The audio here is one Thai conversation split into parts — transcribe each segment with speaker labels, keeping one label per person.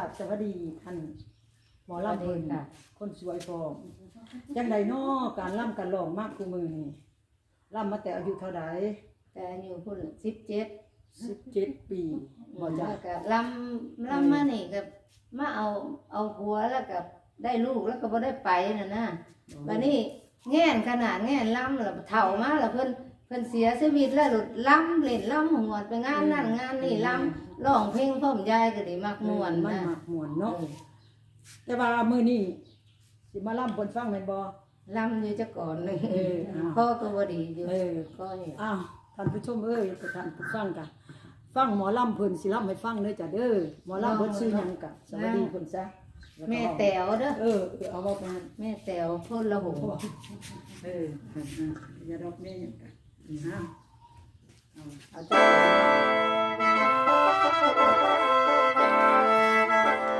Speaker 1: ครับสวัสดีท่านหมอลำเพิ่น
Speaker 2: สวัสดีค่ะ
Speaker 1: คนสวยพร้อมจังใดน้อการล่ำการร้องมากคู่มือนี่ล่ำมาแต่อายุเท่าใด
Speaker 2: แต่อยู่พุ่นสิบเจ็ด
Speaker 1: 17ปีบ่จ้ะ
Speaker 2: แล้วก็ลำลำมานี่ก็มาเอาเอาผัวแล้วก็ได้ลูกแล้วก็บ่ได้ไปน่ะนะบัดนี้แง่นขนาดแง่นลำแล้วเฒ่ามาแล้วเพิ่น เพิ่นเสียชีวิตแล้วหลุดลำเล่นลำหัวดไปงานนั่นงานนี่ลำร้องเพลงพร้อมยายก็ได้มักม่วน
Speaker 1: มัน
Speaker 2: นะ
Speaker 1: มักม่วนเนาะแต่ว่ามื้อนี้สิมาล่ำเพิ่นฟังแม่นบ่
Speaker 2: ลำอยู่จะก่อนหนึง
Speaker 1: เอออ้าว
Speaker 2: พ่อก็บ่ดีอยู่
Speaker 1: เออ
Speaker 2: ก็เนี่ย
Speaker 1: อ้าวท่านผู้ชมเอ้ยท่านผู้ฟังกะฟังหมอลำเพิ่นสิล่ำให้ฟังเด้อจ้ะเด้อหมอลำเพิ่นชื่อหยังกะสวัสดีเพิ่นซะล้วก็
Speaker 2: แม่แต๋วเด้อ
Speaker 1: เออเอาเว้าไปหั่น
Speaker 2: แม่แต๋วพ่นละหู
Speaker 1: เอออย่าดอกแม่หยังกะ อือฮะเอาเอาใจ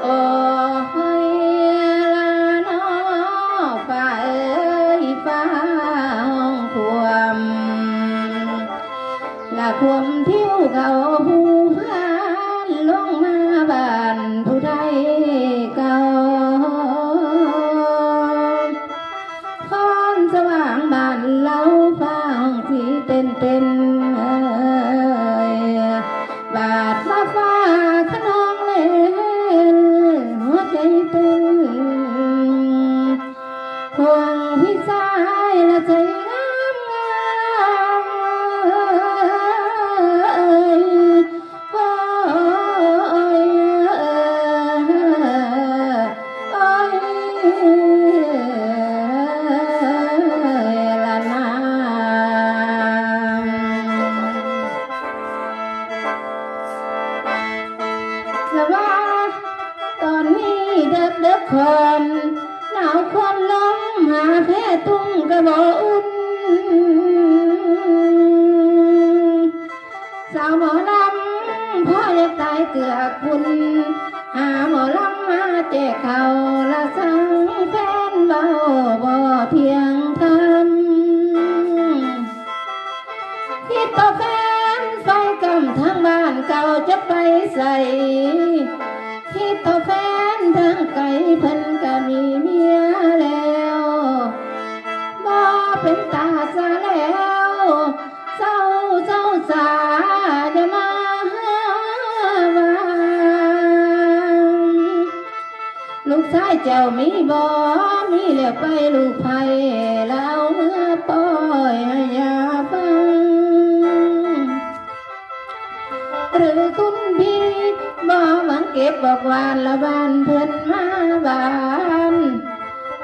Speaker 2: โอ้ยลาน้ ยละนาว่าตอนนี้เด็กเด็กคนหนาวคนลมหาแพ้ตุ้งกระบออุ่นสาวหมอลำพ่ออยากตายเกือกคุณ หาหมอลำมาแจกเขาละสังแทางบ้านเก่าจะไปใส่คิดต่อแฟนทางไกลเพิ่นก็มีเมียแล้วบ่เป็นตาซะแล้วเศร้าเศร้าสาจะมาหาวางลูกชายเจ้ามีบ่มีแล้วไปลูกไผ หรือคุณพี่บ่หวังเก็บบอกวานละบ้านเพิ่นมาบ้าน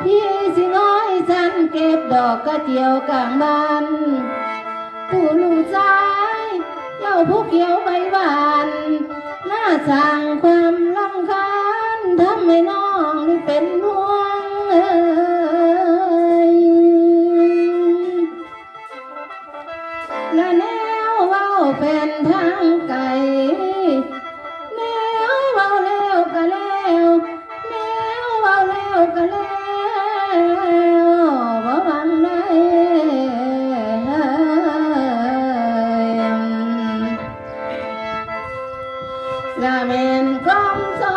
Speaker 2: พี่สิง้อยฉันเก็บดอกกระเจียวกลางบ้านผู้ลูกชายเจ้าผู้เขียวใบหวานหน้าสา nhà mình không sâu